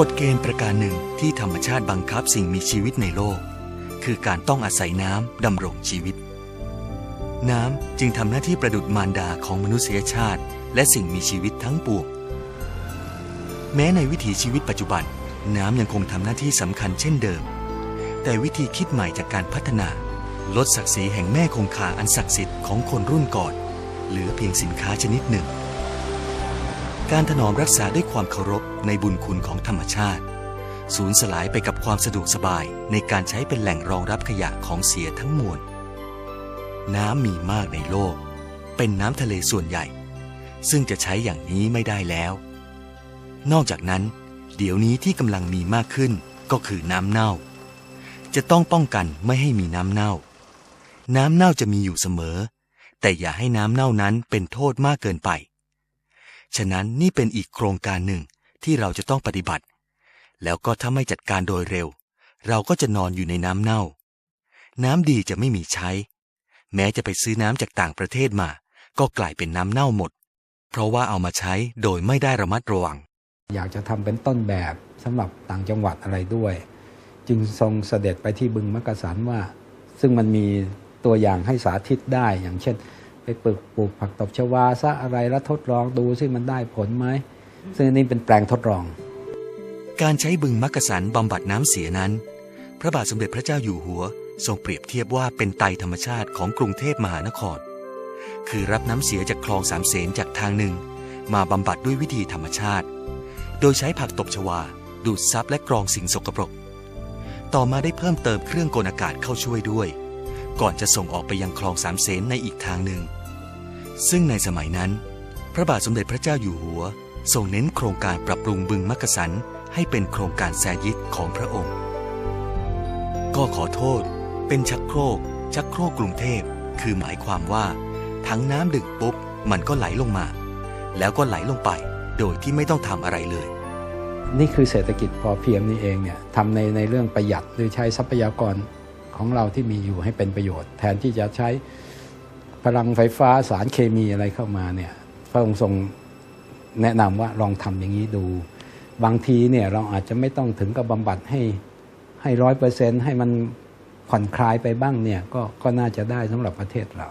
กฎเกณฑ์ประการหนึ่งที่ธรรมชาติบังคับสิ่งมีชีวิตในโลก คือการต้องอาศัยน้ำดำรงชีวิต น้ำจึงทำหน้าที่ประดุจมารดาของมนุษยชาติ และสิ่งมีชีวิตทั้งปวงแม้ในวิถีชีวิตปัจจุบัน น้ำยังคงทำหน้าที่สำคัญเช่นเดิม แต่วิธีคิดใหม่จากการพัฒนา ลดศักดิ์ศรีแห่งแม่คงคาอันศักดิ์สิทธิ์ของคนรุ่นก่อน เหลือเพียงสินค้าชนิดหนึ่ง การถนอมรักษาด้วยความเคารพในบุญคุณของธรรมชาติ สูญสลายไปกับความสะดวกสบายในการใช้เป็นแหล่งรองรับขยะของเสียทั้งมวล น้ำมีมากในโลก เป็นน้ำทะเลส่วนใหญ่ ซึ่งจะใช้อย่างนี้ไม่ได้แล้ว นอกจากนั้น เดี๋ยวนี้ที่กำลังมีมากขึ้นก็คือน้ำเน่า จะต้องป้องกันไม่ให้มีน้ำเน่า น้ำเน่าจะมีอยู่เสมอ แต่อย่าให้น้ำเน่านั้นเป็นโทษมากเกินไป ฉะนั้นนี่เป็นอีกโครงการหนึ่งที่เราจะต้องปฏิบัติ แล้วก็ถ้าไม่จัดการโดยเร็ว เราก็จะนอนอยู่ในน้ำเน่า น้ำดีจะไม่มีใช้ แม้จะไปซื้อน้ำจากต่างประเทศมา ก็กลายเป็นน้ำเน่าหมด เพราะว่าเอามาใช้โดยไม่ได้ระมัดระวัง อยากจะทำเป็นต้นแบบสำหรับต่างจังหวัดอะไรด้วย จึงทรงเสด็จไปที่บึงมักกะสันว่า ซึ่งมันมีตัวอย่างให้สาธิตได้อย่างเช่น ไปปลูกปลูกผักตบชวาซะอะไรแล้วทดลองดูซึ่งมันได้ผลไหมซึ่งนี่เป็นแปลงทดลอง การใช้บึงมักกะสันบำบัดน้ำเสียนั้น พระบาทสมเด็จพระเจ้าอยู่หัวทรงเปรียบเทียบว่าเป็นไตธรรมชาติของกรุงเทพมหานคร คือรับน้ำเสียจากคลองสามเสนจากทางหนึ่ง มาบำบัดด้วยวิธีธรรมชาติ โดยใช้ผักตบชวา ดูดซับและกรองสิ่งสกปรก ต่อมาได้เพิ่มเติมเครื่องกลอากาศเข้าช่วยด้วย ก่อนจะส่งออกไปยังคลองสามเสนในอีกทางหนึ่ง ซึ่งในสมัยนั้น พระบาทสมเด็จพระเจ้าอยู่หัวทรงเน้นโครงการปรับปรุงบึงมักกะสันให้เป็นโครงการแซยิดของพระองค์ ก็ขอโทษ เป็นชักโครก ชักโครกกรุงเทพ คือหมายความว่า ทั้งน้ำดึกปุ๊บ มันก็ไหลลงมา แล้วก็ไหลลงไป โดยที่ไม่ต้องทำอะไรเลย นี่คือเศรษฐกิจพอเพียงนี่เองเนี่ยทำในในเรื่องประหยัดหรือใช้ทรัพยากร ของเราที่มีอยู่ให้เป็นประโยชน์ แทนที่จะใช้พลังไฟฟ้าสารเคมีอะไรเข้ามาเนี่ยพระองค์ทรงแนะนำว่าลองทำอย่างนี้ดู บางทีเนี่ยเราอาจจะไม่ต้องถึงกับบำบัดให้ให้ร้อยเปอร์เซ็นต์ให้มันผ่อนคลายไปบ้างเนี่ยก็ก็น่าจะได้สำหรับประเทศเรา